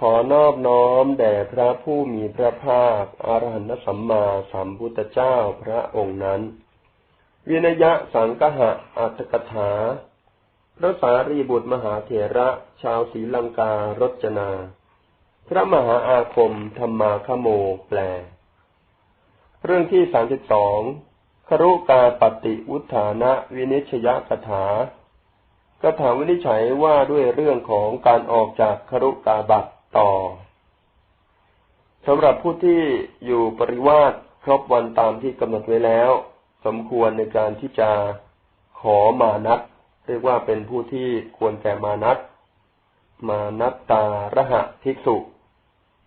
ขอนอบน้อมแด่พระผู้มีพระภาคอรหันตสัมมาสัมพุทธเจ้าพระองค์นั้น วินยะสังกหะอัตถกถา พระสารีบุตรมหาเถระชาวศรีลังการจนา พระมหาอาคมธรรมาคโมแปล เรื่องที่สามสิบสองครุกาปฏิวุฒานะวินิชยกถากถาวินิจฉัยว่าด้วยเรื่องของการออกจากครุกาบัต ต่อสำหรับผู้ที่อยู่ปริวาสครบวันตามที่กำหนดไว้แล้ว สมควรในการที่จะขอมานัดเรียกว่าเป็นผู้ที่ควรแก่มานัดมานัดตาระหะภิกษุ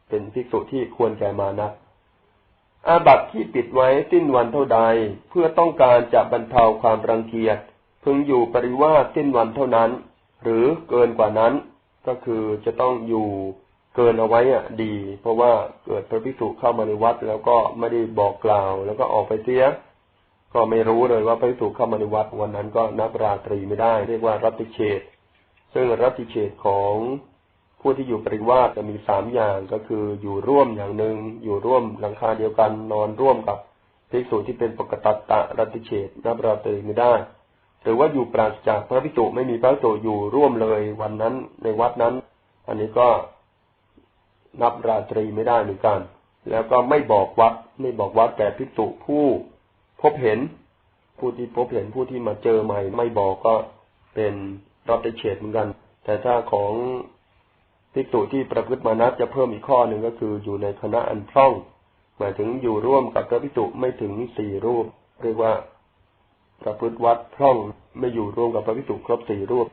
เป็นภิกษุที่ควรแก่มานัดอาบัตที่ปิดไว้สิ้นวันเท่าใดเพื่อต้องการจะบรรเทาความรังเกียจพึงอยู่ปริวาสสิ้นวันเท่านั้น หรือเกินกว่านั้นก็คือจะต้องอยู่ เกินเอาไว้อะดี เพราะว่าเกิดพระภิกษุเข้ามาในวัด แล้วก็ไม่ได้บอกกล่าว แล้วก็ออกไปเสีย ก็ไม่รู้เลยว่าพระภิกษุเข้ามาในวัด วันนั้นก็นับราตรีไม่ได้ เรียกว่ารับติเชตซึ่งรับติเชตของผู้ที่อยู่ปริวาสจะมีสามอย่างก็คืออยู่ร่วมอย่างหนึ่งอยู่ร่วมหลังคาเดียวกันนอนร่วมกับภิกษุที่เป็นปกตัตตะรัติเชตนับราตรีไม่ได้หรือว่าอยู่ปราศจากพระภิกษุไม่มีพระภิกษุอยู่ร่วมเลยวันนั้นในวัดนั้น อันนี้ก็ นับราตรีไม่ได้เหมือนกัน แล้วก็ไม่บอกวัดไม่บอกวัดแก่ภิกษุผู้พบเห็น ผู้ที่พบเห็นผู้ที่มาเจอใหม่ ไม่บอกก็เป็นรับได้เฉดเหมือนกัน แต่ถ้าของภิกษุที่ประพฤติมานัดจะเพิ่มอีกข้อหนึ่งก็คืออยู่ในคณะอันพร่อง หมายถึงอยู่ร่วมกับพระภิกษุไม่ถึงสี่รูป เรียกว่าประพฤติวัดพร่องไม่อยู่ร่วมกับพระภิกษุครบสี่รูป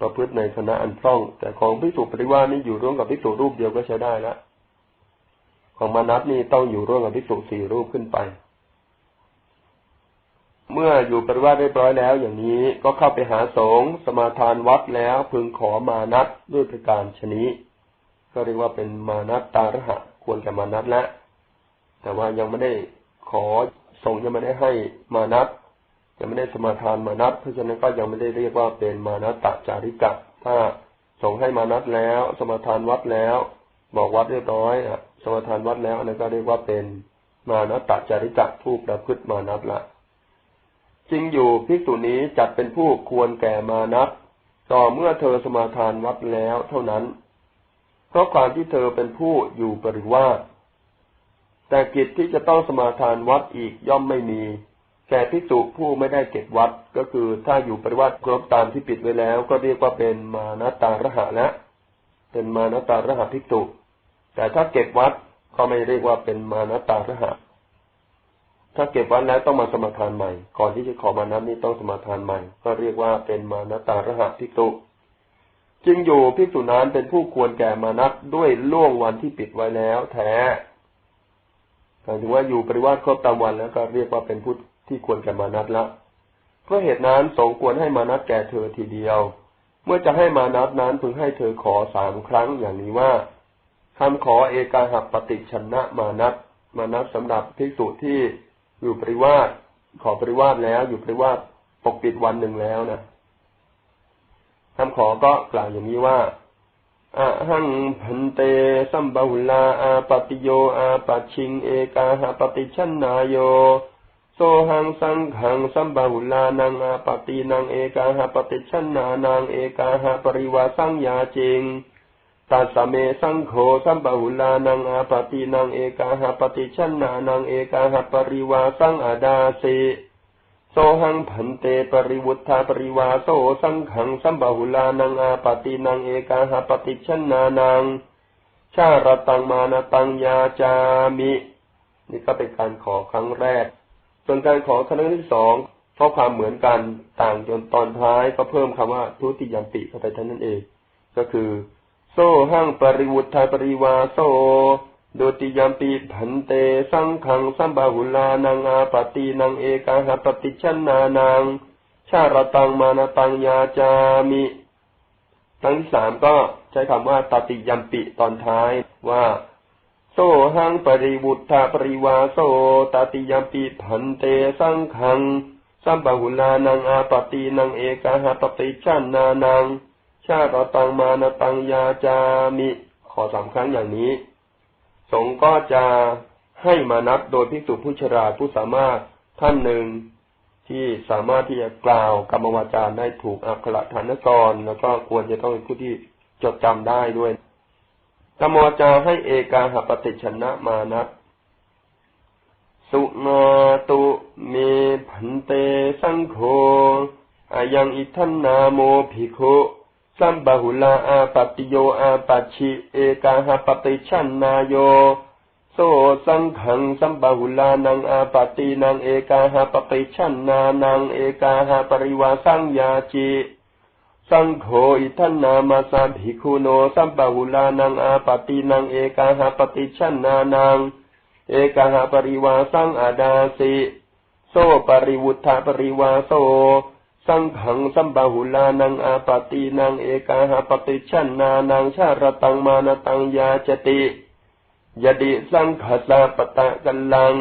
ประพฤติในคณะอันพร่อง แต่ของภิกษุปริวานี่อยู่ร่วมกับภิกษุรูปเดียวก็ใช้ได้ล้วของมานัตนี่ต้องอยู่ร่วมกับภิกษุสี่รูปขึ้นไป เมื่ออยู่ปริวาสเรียบร้อยแล้ว อย่างนี้ก็เข้าไปหาสงฆ์สมาทานวัดแล้วพึงขอมานัตด้วยประการชนิก็เรียกว่าเป็นมานัตตาระหะ ควรแก่มานัตแล้วแต่ว่ายังไม่ได้ขอสงฆ์ยังไม่ได้ให้มานัต ยังไม่ได้สมาทานมานัตเพราะฉะนั้นก็ยังไม่ได้เรียกว่าเป็นมานัตตจาริกะ ถ้าส่งให้มานัตแล้ว สมาทานวัดแล้ว บอกวัดเรียบร้อยอะ สมาทานวัดแล้วอันนั้นก็เรียกว่าเป็นมานัตตจาริกะผู้ประพฤติมานัตละจริงอยู่ภิกษุนี้จัดเป็นผู้ควรแก่มานัตต่อเมื่อเธอสมาทานวัดแล้วเท่านั้น เพราะความที่เธอเป็นผู้อยู่ปริวาสแต่กิจที่จะต้องสมาทานวัดอีกย่อมไม่มี แก่ภิกษุผู้ไม่ได้เก็บวัดก็คือถ้าอยู่ปริวัติครบตามที่ปิดไว้แล้ว ก็เรียกว่าเป็นมานาตาระหะแล้วเป็นมานาตาระหะภิกษุแต่ถ้าเก็บวัดก็ไม่เรียกว่าเป็นมานาตาระหะถ้าเก็บวัดแล้วต้องมาสมาทานใหม่ ก่อนที่จะขอมานับนี้ต้องสมาทานใหม่ ก็เรียกว่าเป็นมานาตาระหะภิกษุจึงอยู่ภิกษุนั้นเป็นผู้ควรแก่มานับด้วยล่วงวันที่ปิดไว้แล้ว แท้หมายถึงว่าอยู่ปริวัติครบตามวันแล้วก็เรียกว่าเป็นผู้ ที่ควรแก่มานัดละเพราะเหตุนั้นสงควรให้มานัดแก่เธอทีเดียว เมื่อจะให้มานัดนั้นพึงให้เธอขอสามครั้งอย่างนี้ว่าคำขอเอกาหัปฏิชนะมานัดมานัดสำหรับภิกษุที่อยู่ปริวาสขอปริวาสแล้ว อยู่ปริวาสปกปิดวันหนึ่งแล้วนะคำขอก็กล่าวอย่างนี้ว่าอะหังพันเต สัมบาุลาอาปติโย อาปัชิง เอกาหปฏิชนาโย โซหังสังขังสัมบาหุลานังอาปตินังเอกาหปฏิชนานังเอกาหปริวาสังยาจิงตัสเมสังโฆสัมบาหุลานังอาปตินังเอกาหปฏิชนานังเอกาหปริวาสังอาดาสิโซหังพันเตปริวุฒาปริวาโซสังขังสัมบาหุลานังอาปตินังเอกาหปฏิชนานังชาระตังมานตังยาจามิ นี่ก็เป็นการขอครั้งแรก ส่วนการขอครั้งที่สองเพราะความเหมือนกันต่างจนตอนท้ายก็เพิ่มคำว่าทุติยมปิเข้าไปเท่านั้นเอง ก็คือ โซหั่งปริวุฒาปริวาโซโดติยมปีผันเต สังขังสัมบาหุลานังอาปตินังเอกาหปฏิชนานัง ชาระตังมานตังยาจามิทั้งที่สามก็ใช้คำว่าตติยมปิตอนท้ายว่า โซหังปริบุตธาปริวาโซตติยมปีพันเตสังขังสัมบหุลานังอาปตินังเอกาหปติชันนานัง ชาตตังมานตังยาจามิ ขอสามครั้งอย่างนี้ สงฆ์ก็จะให้มานับโดยภิกษุผู้ชราผู้สามารถท่านหนึ่งที่สามารถที่จะกล่าวกรรมวาจาได้ถูกอักขระฐานกร แล้วก็ควรจะต้องเป็นผู้ที่จดจำได้ด้วย กรรมวจาให้เอกาหปฏิชนะมานับสุนาตุเมพันเตสังโฆอายังอิทันนาโมภิกขุสัมบาหุลาอาปติโยอาปัชิเอกาหปฏิชันนายโยโสสังขังสัมบาหุลานังอาปตินังเอกาหปฏิชันนานังเอกาหปริวาสังยาจิ สังโฆอิทันนามาสาภิคุโนสัมบาหุลานังอาปตินังเอกาหาปฏิชันนานัง เอกาหาปริวาสังอาดาสิโซปริวุฒาปริวาโซ สังขังสัมบาหุลานังอาปตินังเอกาหาปฏิชันนานังชาระตังมานตังยาจติยดิสังขสาปตะกัลลัง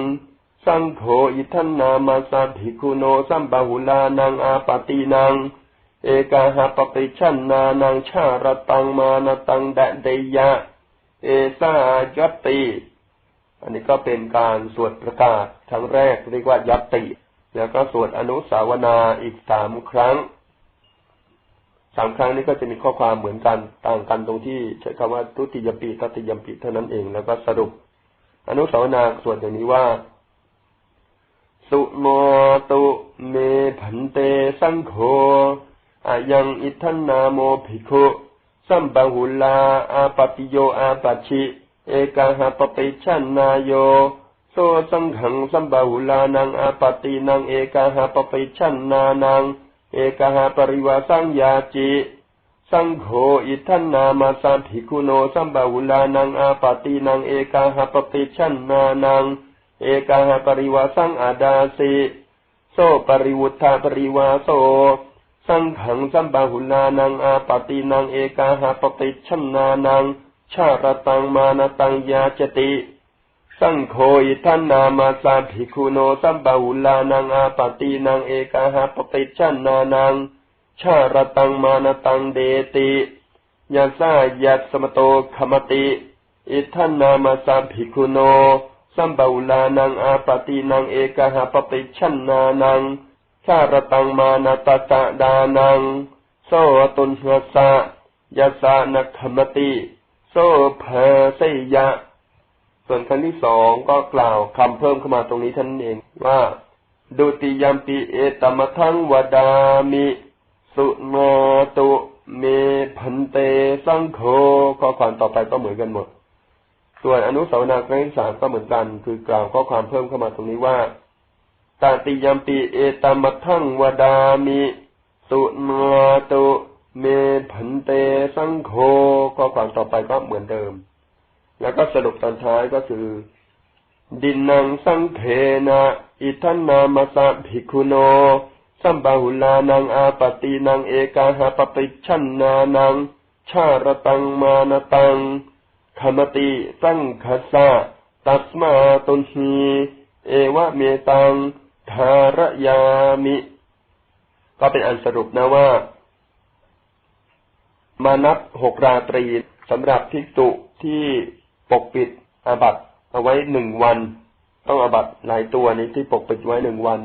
สังโฆอิทันนามาสาภิคุโนสัมบาหุลานังอาปตินัง เอกาหาปฏิชันนานังชาระตังมานตังแดเดยะ เอสายติ อันนี้ก็เป็นการสวดประกาศครั้งแรกเรียกว่ายัตติ แล้วก็สวดอนุสาวนาอีกสามครั้งสามครั้งนี้ก็จะมีข้อความเหมือนกันต่างกันตรงที่ใช้คำว่าทุติยปีตติยมปีเท่านั้นเองแล้วก็สรุป อนุสาวนาสวดอย่างนี้ว่า สุโมตุเมผันเตสังโฆ อายังอิทันนาโมภิกขุสัมบังหุลา อาปติโยอาปัชิ เอกาหปปิชันนายโย โซสังขังสัมบาหุลานังอาปตินังเอกาหปปิชันนานัง เอกาหปริวาสังยาจิสังโฆอิทันนามาสัมภิกุโนสัมบาหุลานังอาปตินังเอกาหปปิชันนานัง เอกาหปริวาสังอาดาสิโซปริวุฒาปริวาโซ สังขังสัมบาหุลานังอาปตินังเอกาหปปิชันนานัง ชาตตังมานตังยาจติ สังโฆอิทันนามาสาภิคุโนสัมบาหุลานังอาปตินังเอกาหาปติชันนานัง ชาตตังมานตังเดติยาซายัสมโตขมติ อิทันนามาสาภิคุโนสัมบาหุลานังอาปตินังเอกาหาปติชันนานัง ชาตตังมานตตะดานังโสตุนหัสะยาสานขมติ โซเพเสยะ ส่วนคำที่สองก็กล่าวคำเพิ่มเข้ามาตรงนี้ท่านเองว่าดุติยมปีเอตมทังวดามิ สุโนตุเมพันเตสังโฆข้อความต่อไปก็เหมือนกันหมด ส่วนอนุสาวนาครั้งที่สามก็เหมือนกัน คือกล่าวข้อความเพิ่มเข้ามาตรงนี้ว่า ตาติยมปีเอตมทังวดามิสุโนตุเมผันเตสังโฆข้อความต่อไปก็เหมือนเดิม แล้วก็สรุปตอนท้ายก็คือ ดินนังสังเขนะอิทันนามาสะภิกขุโน สัมบาหุลานังอาปตินังเอกาหาปปิชันนานัง ชาระตังมานตังขมติสังคสะตัสมาตุนหีเอวะเมตัง ทารยามิ ก็เป็นอันสรุปนะว่า มานับหกราตรีสำหรับภิกษุที่ปกปิดอาบัตเอาไว้หนึ่งวัน ต้องอาบัตหลายตัวนี้ที่ปกปิดไว้หนึ่งวัน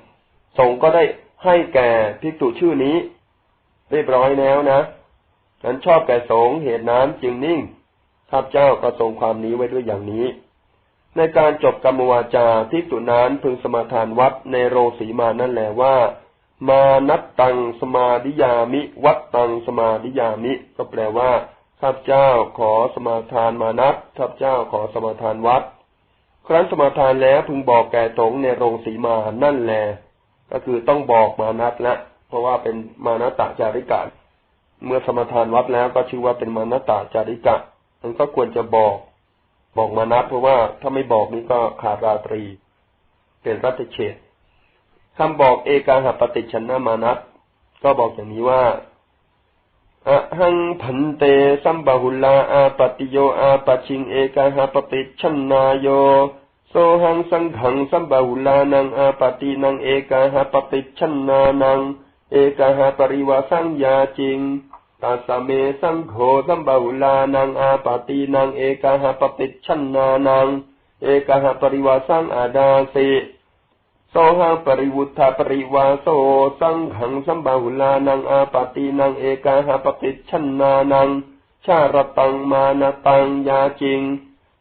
สงก็ได้ให้แก่ภิกษุชื่อนี้เรียบร้อยแล้วนะนั้นชอบแก่สงเหตุนั้นจึงนิ่งข้าพเจ้าก็ทรงความนี้ไว้ด้วยอย่างนี้ ในการจบกรรมวาจาภิกษุนั้นพึงสมาทานวัดในโรสีมานั่นแหละว่า มานัตตังสมาดิยามิ วัดตังสมาดิยามิ ก็แปลว่าข้าพเจ้าขอสมาทานมานัตข้าพเจ้าขอสมาทานวัด ครั้นสมาทานแล้วพึงบอกแก่สงในโรงสีมานั่นแหละก็คือต้องบอกมานัตละเพราะว่าเป็นมานัตตจาริกะเมื่อสมาทานวัดแล้วก็ชื่อว่าเป็นมานัตตจาริกะมันก็ควรจะบอก บอกมานัตเพราะว่าถ้าไม่บอกนี่ก็ขาดราตรี เป็นรัตเฉดคำบอกเอกาหปฏิชนะมานัตก็บอกอย่างนี้ว่าอะหังพันเตสัมบาหุลาอาปติโยอาปชิงเอกาหปฏิชนนาโยโซหังสังขังสัมบาหุลานังอาปตินังเอกาหปฏิชนนานัง เอกาหปริวาสังยาจิง ตัสเมสังโฆสัมบาหุลานังอาปาตินังเอกาหปฏิชันนานัง เอกาหปริวาสังอาดาสิโสหังปริวุฒาปริวาโสสังขังสัมบาหุลานังอาปาตินังเอกาหปฏิชันนานัง ชาระตังมานตังยาจิง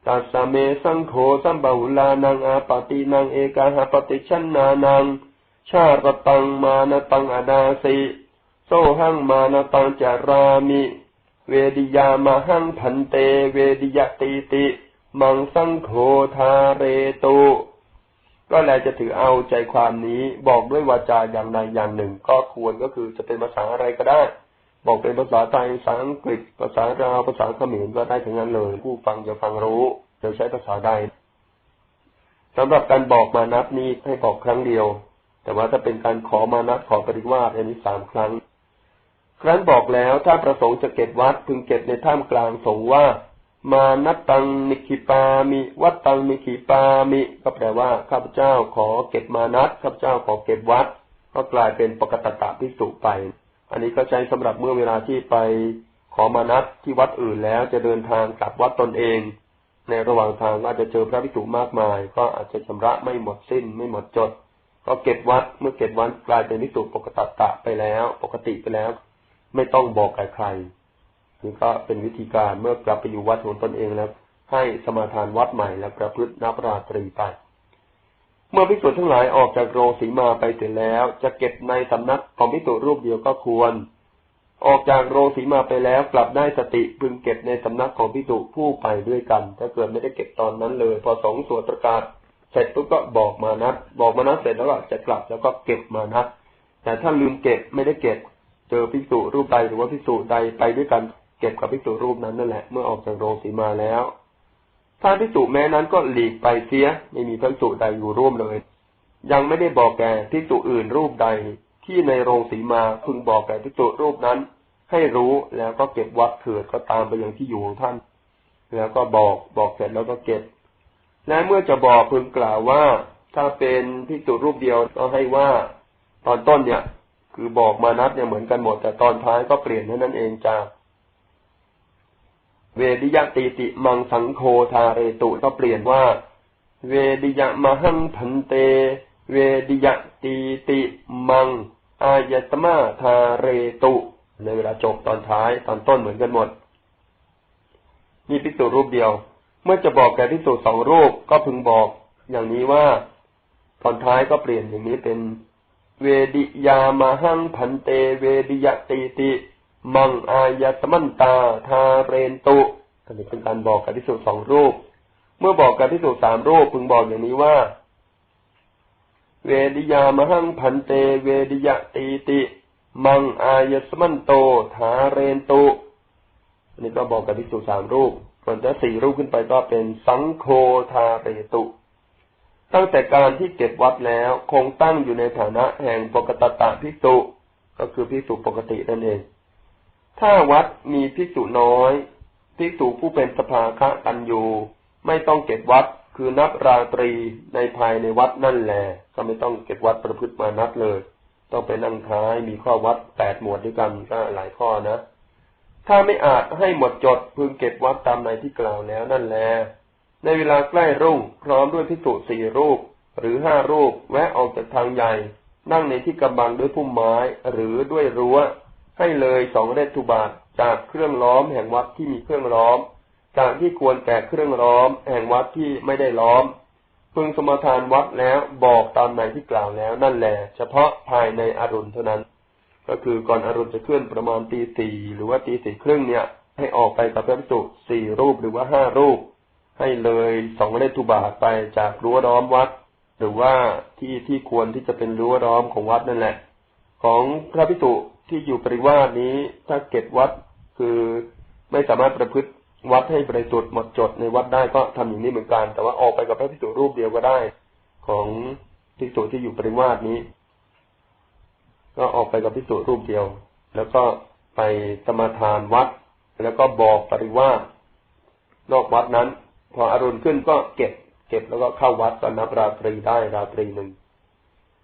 ตัสเมสังโฆสัมบาหุลานังอาปาตินังเอกาหปฏิชันนานัง ชาระตังมานตังอาดาสิ โซหังมานตังจารามิ เวดิยามาหังพันเต เวดิยติติ มังสังโฆทาเรตุก็แลจะถือเอาใจความนี้บอกด้วยวาจาอย่างใดอย่างหนึ่ง ก็ควรก็คือจะเป็นภาษาอะไรก็ได้ บอกเป็นภาษาไทยภาษาอังกฤษ ภาษาลาวภาษาเขมรก็ได้ทั้งนั้นเลย ผู้ฟังจะฟังรู้จะใช้ภาษาใดสำหรับการบอกมานับนี้ให้บอกครั้งเดียว แต่ว่าถ้าเป็นการขอมานับขอปริวาสอันนี้สามครั้ง ครั้นบอกแล้วถ้าประสงค์จะเก็บวัดพึงเก็บในท่ามกลางสงว่า มานัตตังนิคิปามิ วัดตังนิคิปามิ ก็แปลว่าข้าพเจ้าขอเก็บมานัตข้าพเจ้าขอเก็บวัด ก็กลายเป็นปกตตะพิสุไป อันนี้ก็ใช้สำหรับเมื่อเวลาที่ไปขอมานัตที่วัดอื่นแล้วจะเดินทางกลับวัดตนเอง ในระหว่างทางอาจจะเจอพระพิสุมากมาย ก็อาจจะชำระไม่หมดสิ้นไม่หมดจด ก็เก็บวัดเมื่อเก็บวัดกลายเป็นพิสุปกตตะไปแล้ว ปกติไปแล้ว ไม่ต้องบอกกับใครนี่ก็เป็นวิธีการเมื่อกลับไปอยู่วัดของตนเองแล้ว ให้สมาทานวัดใหม่และประพฤตินับราตรีไป เมื่อพิสุทั้งหลายออกจากโรงสีมาไปเสร็จแล้ว จะเก็บในสำนักของพิสุรูปเดียวก็ควร ออกจากโรงสีมาไปแล้วกลับได้สติพึงเก็บในสำนักของพิสุผู้ไปด้วยกัน ถ้าเกิดไม่ได้เก็บตอนนั้นเลย พอสองสวดประกาศเสร็จปุ๊บก็บอกมานัดบอกมานัดเสร็จแล้วก็จะกลับแล้วก็เก็บมานัดแต่ถ้าลืมเก็บไม่ได้เก็บ เจอพิสูรูปใดหรือว่าพิสูใดไปด้วยกันเก็บกับพิสูรูปนั้นนั่นแหละเมื่อออกจากโรงสีมาแล้วถ้าพิสูแม้นั้นก็หลีกไปเสียไม่มีพิสูใดอยู่ร่วมเลย ยังไม่ได้บอกแก่พิสูอื่นรูปใดที่ในโรงสีมาพึงบอกแก่พิสูรูปนั้น ให้รู้แล้วก็เก็บวัดเถิดก็ตามไปยังที่อยู่ของท่าน แล้วก็บอกบอกเสร็จแล้วก็เก็บ และเมื่อจะบอกพึงกล่าวว่าถ้าเป็นพิสูรูปเดียวก็ให้ว่า ตอนต้นเนี่ย คือบอกมานัดเนี่ยเหมือนกันหมด แต่ตอนท้ายก็เปลี่ยนเท่านั้นเองจากเวดิยติติมังสังโฆทาเรตุก็เปลี่ยนว่า เวดิยมหังพันเต เวดิยติติมัง อายตมาทาเรตุ ในเวลาจบตอนท้ายตอนต้นเหมือนกันหมด นี่พิสูรรูปเดียว เมื่อจะบอกแก่พิสูรสองรูปก็พึงบอกอย่างนี้ว่า ตอนท้ายก็เปลี่ยนอย่างนี้เป็น เวดิยามหังพันเตเวดิยติติ มังอายตมันตาทาเรนตุอันนี้เป็นการบอกกับที่สุสองรูป เมื่อบอกกับที่สุสามรูปพึงบอกอย่างนี้ว่า เวดิยามหังพันเตเวดิยติติ มังอายสมันโตทาเรนตุอันนี้ก็บอกกับที่สุสามรูป ส่วนถ้าสี่รูปขึ้นไปก็เป็นสังโฆทาเรตุ ตั้งแต่การที่เก็บวัดแล้ว คงตั้งอยู่ในฐานะแห่งปกตตะพิสุก็คือพิสุปกตินั่นเอง ถ้าวัดมีพิสุน้อยพิสุผู้เป็นสภาคะกันอยู่ ไม่ต้องเก็บวัดคือนับราตรีในภายในวัดนั่นแหละก็ไม่ต้องเก็บวัดประพฤติมานับเลย ต้องไปนั่งท้ายมีข้อวัดแปดหมวดด้วยกันก็หลายข้อนะ ถ้าไม่อาจให้หมดจดพึงเก็บวัดตามในที่กล่าวแล้วนั่นแหละ ในเวลาใกล้รุ่งพร้อมด้วยพิสุสี่รูป หรือห้ารูปแวะออกจากทางใหญ่ นั่งในที่กำบังด้วยพุ่มไม้หรือด้วยรั้ว ให้เลยสองเรตุบาทจากเครื่องล้อมแห่งวัดที่มีเครื่องล้อม จากที่ควรแก่เครื่องล้อม แห่งวัดที่ไม่ได้ล้อม พึงสมทานวัดแล้วบอกตามในที่กล่าวแล้วนั่นแหละเฉพาะภายในอรุณเท่านั้น ก็คือก่อนอรุณจะเคลื่อนประมาณตีสี่หรือว่าตีสี่ครึ่งเนี่ย ให้ออกไปกับพระภิกษุสี่รูปหรือว่าห้ารูป ให้เลยสองเลตุบาทไปจากรั้วล้อมวัด หรือว่าที่ที่ควรที่จะเป็นรั้วล้อมของวัดนั่นแหละ ของพระพิสุที่อยู่ปริวาสนี้ถ้าเก็บวัดคือไม่สามารถประพฤติวัดให้บริสุทธิ์หมดจดในวัดได้ก็ทำอย่างนี้เหมือนกัน แต่ว่าออกไปกับพระพิสุรูปเดียวก็ได้ ของพิสุที่อยู่ปริวาสนี้ ก็ออกไปกับพิสุรูปเดียว แล้วก็ไปสมาทานวัด แล้วก็บอกปริวาสนอกวัดนั้น พออรุณขึ้นก็เก็บ เก็บแล้วก็เข้าวัดก็นับราตรีได้ราตรีหนึ่ง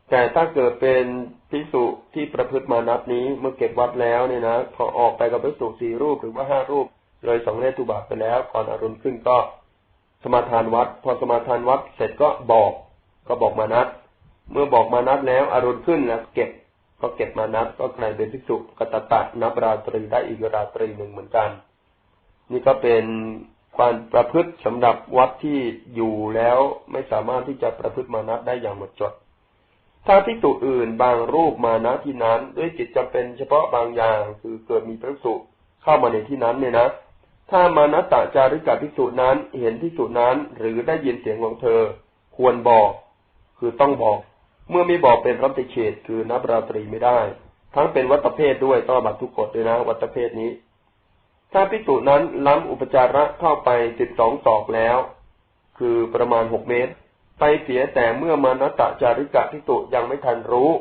แต่ถ้าเกิดเป็นพิสุที่ประพฤติมานับนี้เมื่อเก็บวัดแล้วเนี่ยนะพอออกไปกับพิสุสี่รูปหรือว่าห้ารูป เลยสองเลตุบาทไปแล้วก่อนอรุณขึ้นก็สมาทานวัด พอสมาทานวัดเสร็จก็บอก ก็บอกมานัดเมื่อบอกมานัดแล้วอรุณขึ้นแล้วเก็บก็เก็บมานัดก็กลายเป็นพิสุกตตะนับราตรีได้อีกราตรีหนึ่งเหมือนกัน นี่ก็เป็น ความประพฤติสำหรับวัดที่อยู่แล้วไม่สามารถที่จะประพฤติมานัดได้อย่างหมดจด ถ้าพิสุอื่นบางรูปมานะที่นั้น ด้วยกิจจำเป็นเฉพาะบางอย่างคือเกิดมีพระสุเข้ามาในที่นั้นเนี่ยนะ ถ้ามานัตตาจาริกาพิสุนั้นเห็นพิสุนั้นหรือได้ยินเสียงของเธอ ควรบอก คือต้องบอก เมื่อไม่บอกเป็นรับติเฉดคือนับราตรีไม่ได้ ทั้งเป็นวัตเพศด้วยต้องบัตทุกกฎด้วยนะ วัตเพศนี้ ถ้าพิสูจนั้นล้ำอุปจาระเข้าไปสิบสองศอกแล้ว คือประมาณหกเมตร ไปเสียแต่เมื่อมานัตจาริกะพิสุยังไม่ทันรู้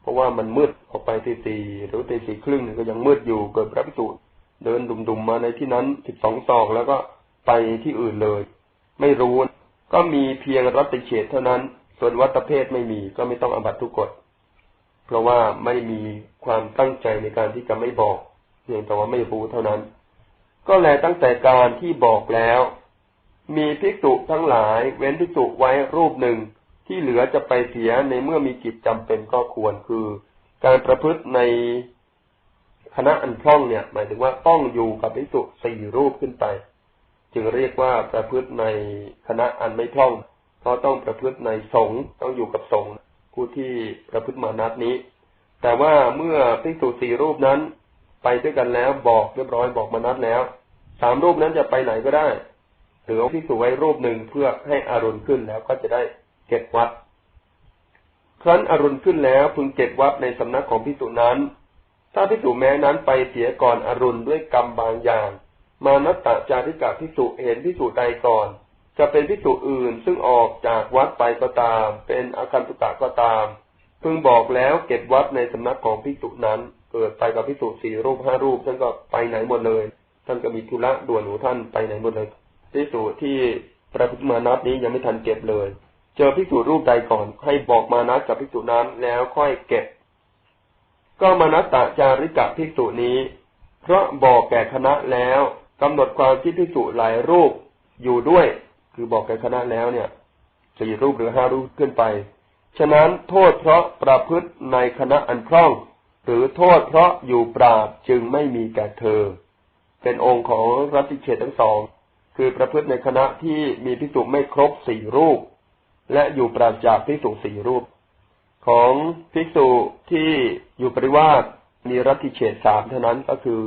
เพราะว่ามันมืดออกไปตีสี่หรือตีสี่ครึ่งก็ยังมืดอยู่เกิดพระพิสุเดินดุมๆมาในที่นั้นสิบสองศอกแล้วก็ไปที่อื่นเลย ไม่รู้ก็มีเพียงรัติเฉดเท่านั้น ส่วนวัตเพศไม่มีก็ไม่ต้องอบัตทุกกฎเพราะว่าไม่มีความตั้งใจในการที่จะไม่บอก เพียงแต่ว่าไม่รู้เท่านั้น ก็แลตั้งแต่การที่บอกแล้ว มีภิกษุทั้งหลาย เว้นภิกษุไว้รูปหนึ่งที่เหลือจะไปเสียในเมื่อมีกิจจำเป็นก็ควรคือ การประพฤติในคณะอันคล่องเนี่ย หมายถึงว่าต้องอยู่กับภิกษุสี่รูปขึ้นไป จึงเรียกว่าประพฤติในคณะอันไม่คล่อง เพราะต้องประพฤติในสงฆ์ต้องอยู่กับสงฆ์ผู้ที่ประพฤติมานัดนี้ แต่ว่าเมื่อภิกษุสี่รูปนั้น ไปด้วยกันแล้วบอกเรียบร้อยบอกมานัดแล้วสามรูปนั้นจะไปไหนก็ได้หรือเอาพิสูไว้รูปหนึ่งเพื่อให้อารุณขึ้นแล้วก็จะได้เก็บวัด ครั้นอรุณขึ้นแล้วพึงเก็บวัดในสำนักของพิสูจนั้น ถ้าพิสูจแม้นั้นไปเสียก่อนอรุณด้วยกรรมบางอย่าง มานัตตาจาริกาพิสูจเห็นพิสูจใดก่อน จะเป็นพิสูจอื่นซึ่งออกจากวัดไปก็ตาม เป็นอาคันตุกะก็ตาม พึงบอกแล้วเก็บวัดในสำนักของพิสูจนั้น เกิดไปกับพิสูจน์สี่รูปห้ารูปท่านก็ไปไหนหมดเลย ท่านก็มีธุระด่วนของท่านไปไหนหมดเลยพิสูจน์ที่พระพุทธมานับนี้ยังไม่ทันเก็บเลย เจอพิสูจน์รูปใดก่อนให้บอกมานัดกับพิสูจน์นั้นแล้วค่อยเก็บ ก็มานัตตาจาริกะพิสูจนี้ เพราะบอกแก่คณะแล้วกำหนดความที่พิสูจน์หลายรูปอยู่ด้วย คือบอกแก่คณะแล้วเนี่ยสี่รูปหรือห้ารูปขึ้นไป ฉะนั้นโทษเพราะประพฤติในคณะอันคล่อง หรือโทษเพราะอยู่ปราบจึงไม่มีแก่เธอ เป็นองค์ของรัติเฉตทั้งสอง คือประพฤติในคณะที่มีพิสุไม่ครบสี่รูป และอยู่ปราบจากพิสุสี่รูป ของพิสุที่อยู่ปริวาสมีรัติเฉตสามเท่านั้นก็คือ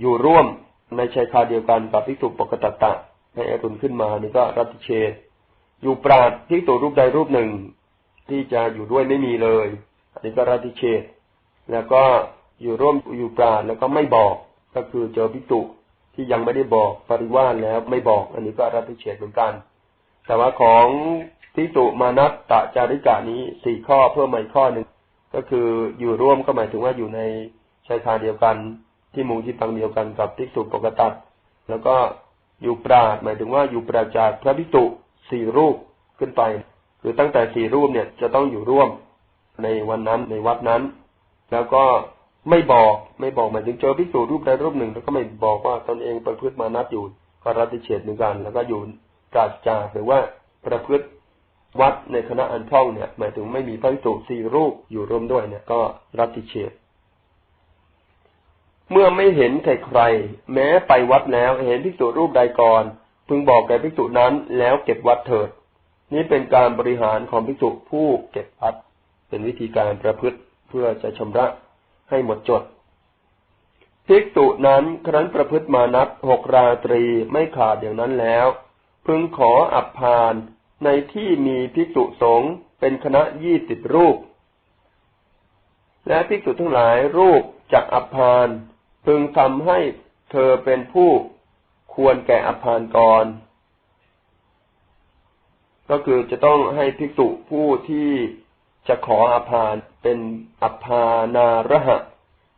อยู่ร่วมในชายคาเดียวกันกับพิสุปกตตะให้อรุณขึ้นมานี่ก็รัติเฉตอยู่ปราดพิสุรูปใดรูปหนึ่ง ที่จะอยู่ด้วยไม่มีเลยอันนี้ก็รัติเฉต แล้วก็อยู่ร่วมอยู่ปราณแล้วก็ไม่บอก ก็คือเจอพิจุที่ยังไม่ได้บอกปริวานแล้วไม่บอก อันนี้ก็รับพิเศษเหมือนกัน แต่ว่าของพิจุมานัตตะจาริกานี้สี่ข้อเพิ่มมาอีกข้อหนึ่งก็คืออยู่ร่วมก็หมายถึงว่าอยู่ในชายคาเดียวกัน ที่มุงที่ตังเดียวกันกับพิจุปกตัดแล้วก็อยู่ปราดหมายถึงว่าอยู่ปราจากพระพิจุสี่รูปขึ้นไป คือตั้งแต่สี่รูปเนี่ยจะต้องอยู่ร่วมในวันนั้นในวัดนั้น แล้วก็ไม่บอกไม่บอกหมายถึงเจอพิสูจน์รูปใดรูปหนึ่ง แล้วก็ไม่บอกว่าตนเองประพฤติมานัดอยู่ก็รัติเฉดเหมือนกัน แล้วก็อยู่กาศจาหรือว่าประพฤติวัดในคณะอันท่องเนี่ย หมายถึงไม่มีพระพิสูจน์สี่รูปอยู่ร่วมด้วยเนี่ย ก็รัติเฉดเมื่อไม่เห็นใครใครแม้ไปวัดแล้วเห็นพิสูจรูปใดก่อน พึงบอกแก่พิสูจนั้นแล้วเก็บวัดเถิด นี้เป็นการบริหารของพิสูจผู้เก็บวัด เป็นวิธีการประพฤติ เพื่อจะชำระให้หมดจด ภิกษุนั้นครั้นประพฤติมานับหกราตรีไม่ขาดอย่างนั้นแล้ว พึงขออับพานในที่มีภิกษุสงฆ์เป็นคณะยี่สิบรูป และภิกษุทั้งหลายรูปจากอับพานพึงทำให้เธอเป็นผู้ควรแก่อับพานก่อนก็คือจะต้องให้ภิกษุผู้ที่ จะขออภานเป็นอภานาระหะ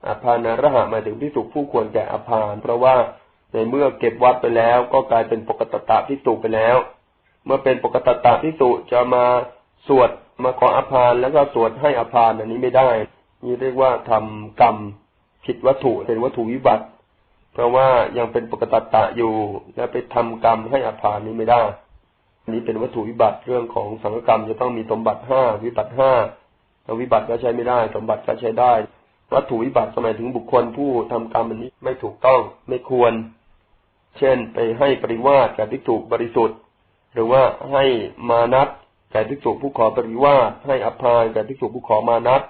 อภานาระหะหมายถึงพิสุผู้ควรแก่อภาน เพราะว่าในเมื่อเก็บวัดไปแล้ว ก็กลายเป็นปกตตะพิสุไปแล้ว เมื่อเป็นปกตตะพิสุจะมาสวดมาขออภานแล้วก็สวดให้อภานอันนี้ไม่ได้ นี่เรียกว่าทำกรรมผิดวัตถุเป็นวัตถุวิบัติ เพราะว่ายังเป็นปกติตะอยู่ แล้วไปทำกรรมให้อภานนี้ไม่ได้ นี้เป็นวัตถุวิบัติเรื่องของสังฆกรรมจะต้องมีสมบัติห้าวิบัติห้าแต่วิบัติก็ใช้ไม่ได้ สมบัติก็ใช้ได้ วัตถุวิบัติสมัยถึงบุคคลผู้ทำกรรมอันนี้ไม่ถูกต้องไม่ควร เช่นไปให้ปริวาสแก่ภิกษุบริสุทธิ์ หรือว่าให้มานัดแก่ภิกษุผู้ขอปริวาสให้อภัยแก่ภิกษุผู้ขอมานัด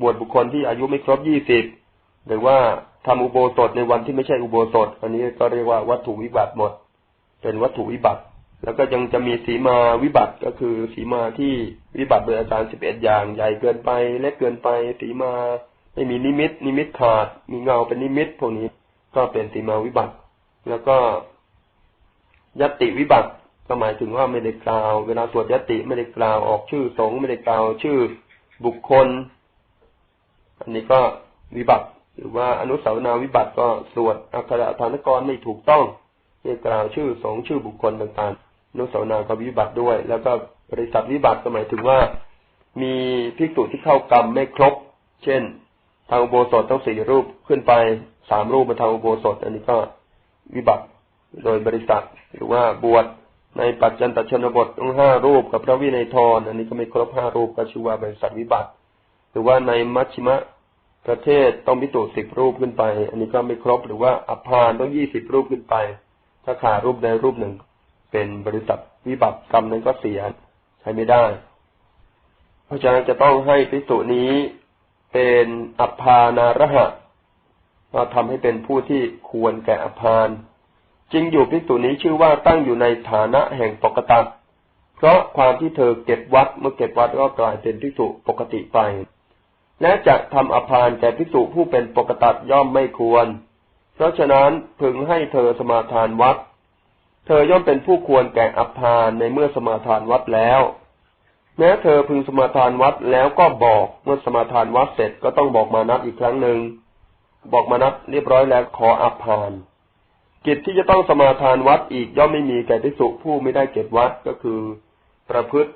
บวชบุคคลที่อายุไม่ครบยี่สิบหรือว่าทำอุโบสถในวันที่ไม่ใช่อุโบสถ อันนี้ก็เรียกว่าวัตถุวิบัติหมด เป็นวัตถุวิบัติ แล้วก็ยังจะมีสีมาวิบัติก็คือสีมาที่วิบัติโดยอาการสิบเอ็ดอย่างใหญ่เกินไปเล็กเกินไป สีมาไม่มีนิมิต นิมิตขาด มีเงาเป็นนิมิตพวกนี้ก็เป็นสีมาวิบัติ แล้วก็ยติวิบัติก็หมายถึงว่าไม่ได้กล่าว เวลาสวดยติไม่ได้กล่าวออกชื่อสงไม่ได้กล่าวชื่อบุคคล อันนี้ก็วิบัติ หรือว่าอนุสาวนาวิบัติก็สวดอักขระธานกรไม่ถูกต้องไม่กล่าวชื่อสงชื่อบุคคลต่างๆ นุสาวนาก็วิบัติด้วย แล้วก็บริษัทวิบัติก็หมายถึงว่า มีภิกษุที่เข้ากรรมไม่ครบ เช่น ทางอุโบสถต้องสี่รูปขึ้นไปสามรูปมาทางอุโบสถ อันนี้ก็วิบัติโดยบริษัทหรือว่าบวชในปัจจันตชนบทต้องห้ารูปกับพระวินัยทรอันนี้ก็ไม่ครบห้ารูปก็ชื่อว่าบริษัทวิบัติ หรือว่าในมัชชิมะประเทศต้องมิตุสิบรูปขึ้นไป อันนี้ก็ไม่ครบหรือว่าอภานต้องยี่สิบรูปขึ้นไป ถ้าขาดรูปใดรูปหนึ่ง เป็นบริษัทวิบัติกรรมนั้นก็เสียใช้ไม่ได้ เพราะฉะนั้นจะต้องให้พิสุนี้เป็นอภานาระหะก็ทำให้เป็นผู้ที่ควรแก่อภานจริงอยู่พิสุนี้ชื่อว่าตั้งอยู่ในฐานะแห่งปกติเพราะความที่เธอเก็บวัดเมื่อเก็บวัดก็กลายเป็นพิสุปกติไป และจะทำอภานแก่พิสุผู้เป็นปกติย่อมไม่ควร เพราะฉะนั้นพึงให้เธอสมาทานวัด เธอย่อมเป็นผู้ควรแก่อภานในเมื่อสมาทานวัดแล้ว แม้เธอพึงสมาทานวัดแล้วก็บอกเมื่อสมาทานวัดเสร็จก็ต้องบอกมานัดอีกครั้งหนึ่งบอกมานัดเรียบร้อยแล้วขออภาน กิจที่จะต้องสมาทานวัดอีกย่อมไม่มีแก่พิสุผู้ไม่ได้เก็บวัดก็คือ ประพฤติ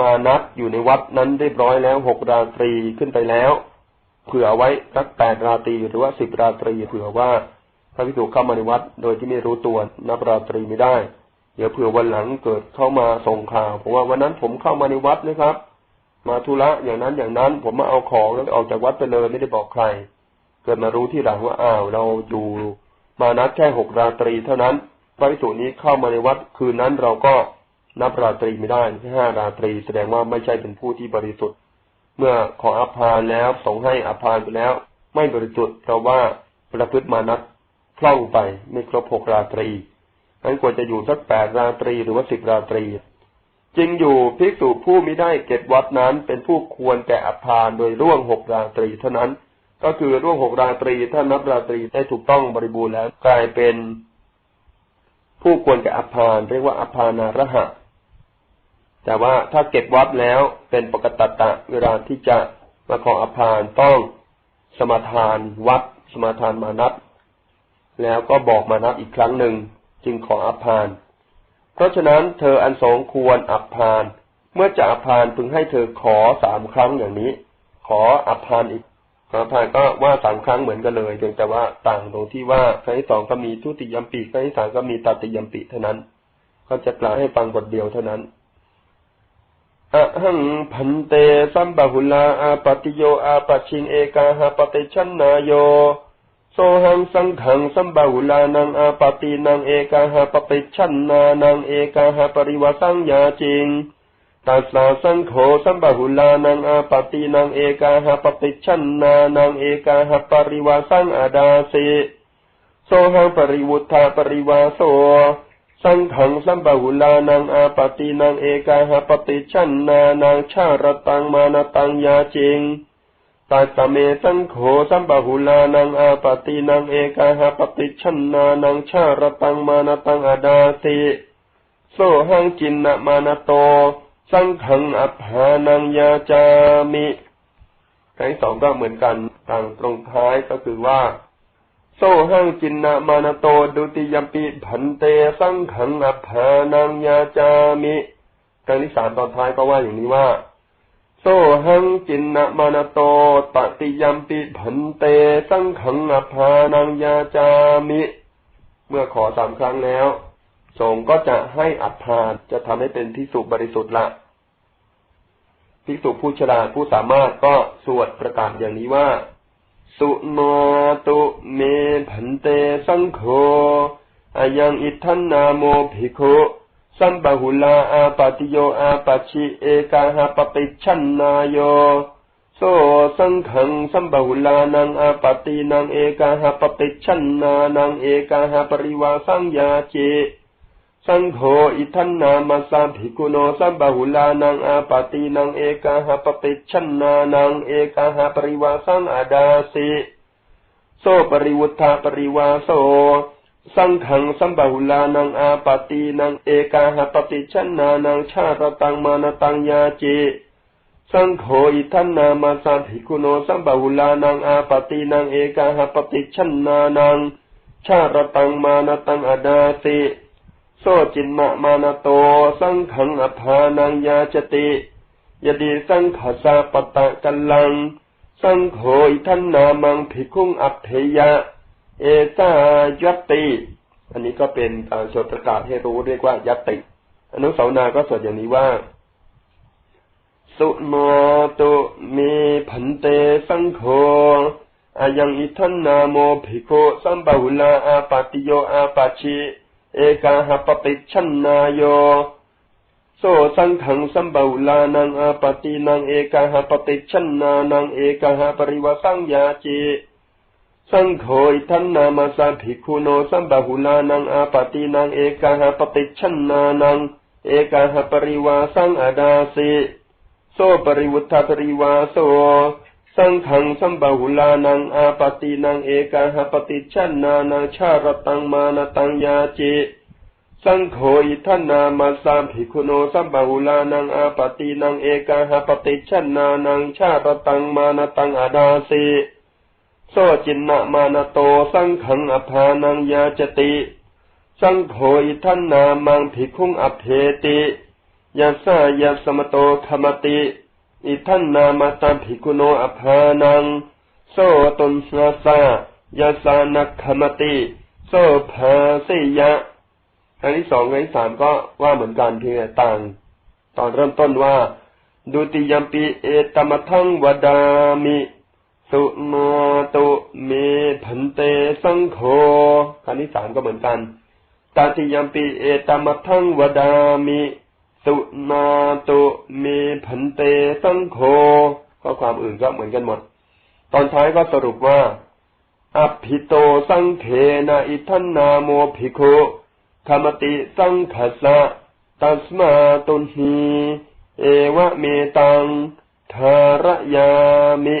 มานัดอยู่ในวัดนั้นเรียบร้อยแล้วหกราตรีขึ้นไปแล้ว เผื่อไว้สักแปดราตรีหรือว่าสิบราตรีเผื่อว่า ระพิสุเข้ามาในวัด โดยที่ไม่รู้ตัวนับราตรีไม่ได้ เดี๋ยวเผื่อวันหลังเกิดเข้ามาส่งข่าวเพราะว่าวันนั้นผมเข้ามาในวัดนะครับ มาธุระอย่างนั้นอย่างนั้น ผมมาเอาของแล้วออกจากวัดไปเลยไม่ได้บอกใคร เกิดมารู้ที่หลังว่าอ้าวเราอยู่มานัดแค่หกราตรีเท่านั้น พระพิสุนี้เข้ามาในวัดคืนนั้นเราก็นับราตรีไม่ได้แค่ห้าราตรี แสดงว่าไม่ใช่เป็นผู้ที่บริสุทธิ์ เมื่อขออภานแล้วส่งให้อภานไปแล้ว ไม่บริสุทธิ์เพราะว่าประพฤติมานัด คล่องไปไม่ครบหกราตรีนั้นควรจะอยู่สักแปดราตรีหรือว่าสิบราตรี จริงอยู่ภิกษุผู้ม่ได้เก็บวัดนั้น เป็นผู้ควรแก่อภานโดยร่วงหกราตรีเท่านั้น ก็คือร่วงหกราตรีถ้านับราตรีได้ถูกต้องบริบูรณ์แล้วกลายเป็น ผู้ควรแก่อภานเรียกว่าอภานาระหะ แต่ว่าถ้าเก็บวัดแล้วเป็นปกติตะเวลาที่จะมาขออภานต้องสมาทานวัด สมาทานมานัด แล้วก็บอกมานัดอีกครั้งหนึ่งจึงขออภาน เพราะฉะนั้นเธออันสงควรอภาน เมื่อจะอภานพึงให้เธอขอสามครั้งอย่างนี้ ขออภานอีกขออภานก็ว่าสามครั้งเหมือนกันเลยเพียงแต่ว่าต่างตรงที่ว่าครั้งที่สองก็มีทุติยมปีครั้งที่สามก็มีตติยมปีเท่านั้น ก็จะกล่าวให้ฟังบทเดียวเท่านั้นอะหังพันเตสัมบหุลาอาปติโยอาปชิงเอกาหาปติชันนายโย โสหังสังขังสัมบาหุลานังอาปตินังเอกาหาปติชันนานังเอกาหาปริวสังยาจริงตัสสาสังโฆสัมบาหุลานังอาปตินังเอกาหาปติชันนานังเอกาหาปริวสังอาดาสิโสหังปริวุธาปริวาโสสังขังสัมบาหุลานังอาปตินังเอกาหปฏิชันนานังชาระตังมานตังยาจริง ตัสเมสังโฆสัมบาหุลานังอาปตินังเอกาหปฏิชันนานังชาระตังมานตังอาดาติโสหังจินนมานโต สังขังอภานังยาจามิทั้งสองก็เหมือนกันต่างตรงท้ายก็คือว่า โซหังจินนามานโตดุติยมปีผันเตสังขังอัภานังยาจามิครั้งที่สามตอนท้ายก็ว่าอย่างนี้ว่า โซหังจินนะมานโตตติยัมปิผันเตสังขังอภานังยาจามิ เมื่อขอสามครั้งแล้วสงก็จะให้อัภาจะทำให้เป็นพิสุบริสุทธิ์ละภิกษุผู้ฉลาดผู้สามารถก็สวดประกาศอย่างนี้ว่า สุมาตุเมผันเตสังโฆอายังอิทันนาโมภิกขุ สัมบหุลาอาปติโยอาปชิเอกาหาปปิชันนายโยโซสังขังสัมบหุลานังอาปตินังเอกาหาปปิชันนานังเอกาหาปริวาสังยาเจสังโฆอิทันนามาสาภิกุโนสัมบหุลานังอาปตินังเอกาหาปปิชันนานังเอกาหาปริวาสังอาดาสิโซปริวุธาปริวาโซ สังขังสัมบาหุลานังอาปตินังเอกาหปฏิชนานังชาตตังมานตังยาเจสังโฆอิทันนามาสัมภิกุโนสัมบาหุลานังอาปตินังเอกาหปฏิชนานังชาตตังมานตังอดาติโซจินมะมานโต สังขังอภานังยาจติยดีสังขสาปตะกัลลัง สังโฆอิทันนามังภิกุงอัพเพยะ เอตายัตติ อันนี้ก็เป็นสวดประกาศให้รู้เรียกว่ายัตติ อนุสาวนาก็สวดอย่างนี้ว่า สุมตุเมผันเตสังโฆอายังอิทันนาโมภิโคสัมบาหุลาอาปาติโยอาปาชิเอกาหปปิชันนายโยโซสังขังสัมบาหุลานังอาปาตินังเอกาหปปิชันนานังเอกาหปริวสังยาจิ สังโฆอิทันนามาสาภิกุโนสัมบาหุลานังอาปตินังเอกาหปฏิชันนานัง เอกาหปริวาสังอาดาสิโซปริวุฒาปริวาโสสังขังสัมบาหุลานังอาปตินังเอกาหปฏิชันนานังชาระตังมานตังยาจิสังโฆอิทันนามาสาภิกุโนสัมบาหุลานังอาปตินังเอกาหปฏิชันนานังชาระตังมานตังอาดาสิ โซจินนะมานโตสังขังอภานังยาจติ สังโฆอิทันนามังภิคุงอเพติยาสายาสมโตธรรมติ อิทันนามาตามภิกุโนอภานัง โซตุนสาสายาสานักขมติ โซภาสิยะอันที่สองอันที่สามก็ว่าเหมือนกันเพียงแต่ต่าง ตอนเริ่มต้นว่า ดุติยมปีเอตมทังวดามิ สุมาตุเมผันเตสังโฆคันที่สามก็เหมือนกันตาติยมปีเอตามัทังวดามิสุนาตุเมผันเตสังโฆข้อความอื่นก็เหมือนกันหมด ตอนท้ายก็สรุปว่าอภิโตสังเขนะอิทันนาโมภิกขุธรรมติสังขสะตัสมาตุนหีเอวะเมตังทารยามิ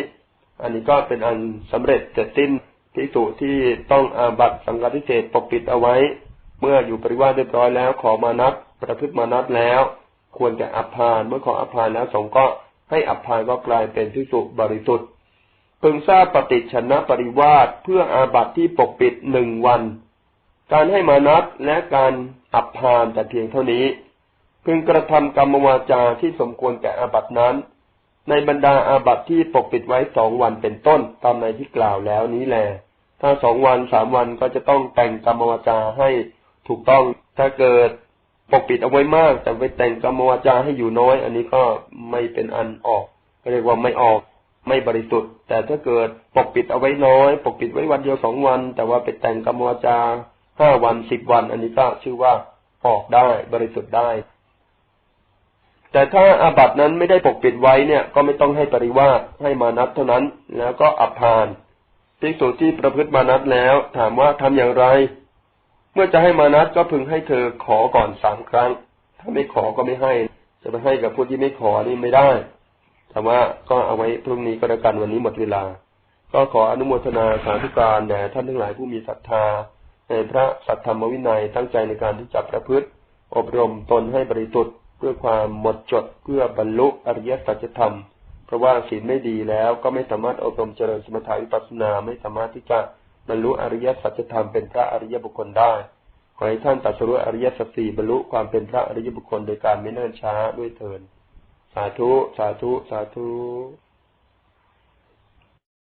อันนี้ก็เป็นอันสำเร็จเสร็จสิ้นพิสูจที่ต้องอาบัตสังฆทิเศษปกปิดเอาไว้ เมื่ออยู่ปริวาสเรียบร้อยแล้วขอมานัดประพฤติมานัดแล้ว ควรจะอัพานเมื่อขออัพานแล้วสงก็ให้อัพานก็กลายเป็นพิสุบริสุทธิ์พึงทราบปฏิชนะปริวาสเพื่ออาบัตที่ปกปิดหนึ่งวัน การให้มานัดและการอัพานแต่เพียงเท่านี้ พึงกระทำกรรมวาจาที่สมควรแก่อาบัตนั้น ในบรรดาอาบัติที่ปกปิดไว้สองวันเป็นต้นตามในที่กล่าวแล้วนี้แหละถ้าสองวันสามวันก็จะต้องแต่งกรรมวาจาให้ถูกต้องถ้าเกิดปกปิดเอาไว้มาก แต่ไปแต่งกรรมวาจาให้อยู่น้อย อันนี้ก็ไม่เป็นอันออกเรียกว่าไม่ออกไม่บริสุทธิ์ แต่ถ้าเกิดปกปิดเอาไว้น้อย ปกปิดไว้วันเดียวสองวัน แต่ว่าไปแต่งกรรมวาจาห้าวันสิบวัน อันนี้ก็ชื่อว่าออกได้บริสุทธิ์ได้ แต่ถ้าอาบัตินั้นไม่ได้ปกปิดไว้เนี่ย ก็ไม่ต้องให้ปริวาสให้มานัดเท่านั้น แล้วก็อับพานภิกษุที่ประพฤติมานัดแล้ว ถามว่าทำอย่างไร เมื่อจะให้มานัดก็พึงให้เธอขอก่อนสามครั้ง ถ้าไม่ขอก็ไม่ให้ จะไปให้กับผู้ที่ไม่ขอนี่ไม่ได้แต่ว่าก็เอาไว้พรุ่งนี้ก็แล้วกันวันนี้หมดเวลา ก็ขออนุโมทนาสาธุการแด่ท่านทั้งหลายผู้มีศรัทธาในพระสัทธรรมวินัยตั้งใจในการที่จะประพฤติ อบรมตนให้บริสุทธิ เพื่อความหมดจดเพื่อบรรลุอริยสัจธรรม เพราะว่าศีลไม่ดีแล้วก็ไม่สามารถอบรมเจริญสมถาวิปัสสนาไม่สามารถที่จะบรรลุอริยสัจธรรมเป็นพระอริยบุคคลได้ขอให้ท่านตัดสู้อริยสัจสี่บรรลุความเป็นพระอริยบุคคลโดยการไม่เนิ่นช้าด้วยเถิดสาธุ สาธุ สาธุ